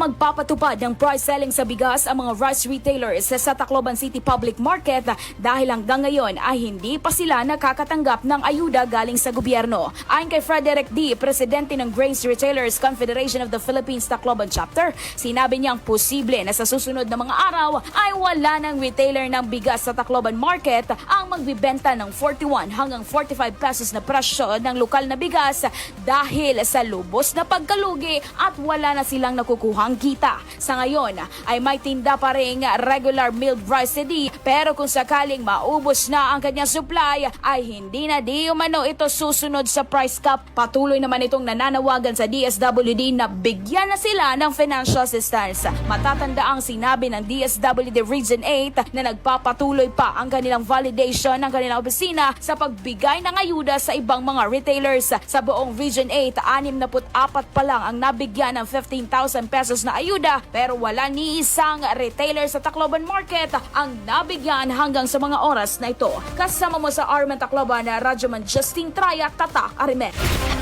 Magpapatupad ng price selling sa bigas ang mga rice retailers sa Tacloban City Public Market dahil hanggang ngayon ay hindi pa sila nakakatanggap ng ayuda galing sa gobyerno. Ayon kay Frederick D., presidente ng Grains Retailers Confederation of the Philippines Tacloban Chapter, sinabi niyang posible na sa susunod na mga araw ay wala ng retailer ng bigas sa Tacloban Market ang magbibenta ng 41 hanggang 45 pesos na presyo ng lokal na bigas dahil sa lubos na pagkalugi at wala na silang nakukuhang kita. Sa ngayon ay may tinda pa rin regular milled rice CD pero kung sakaling maubos na ang kanyang supply ay hindi na di umano ito susunod sa price cap. Patuloy naman itong nananawagan sa DSWD na bigyan na sila ng financial assistance. Matatanda ang sinabi ng DSWD Region 8 na nagpapatuloy pa ang kanilang validation ng kanilang opisina sa pagbigay ng ayuda sa ibang mga retailers. Sa buong Region 8, 64 pa lang ang nabigyan ng 15,000 pesos na ayuda pero wala ni isang retailer sa Tacloban Market ang nabigyan hanggang sa mga oras na ito. Kasama mo sa Armen Tacloban na Radyoman Justine Traya, Tata Arimen.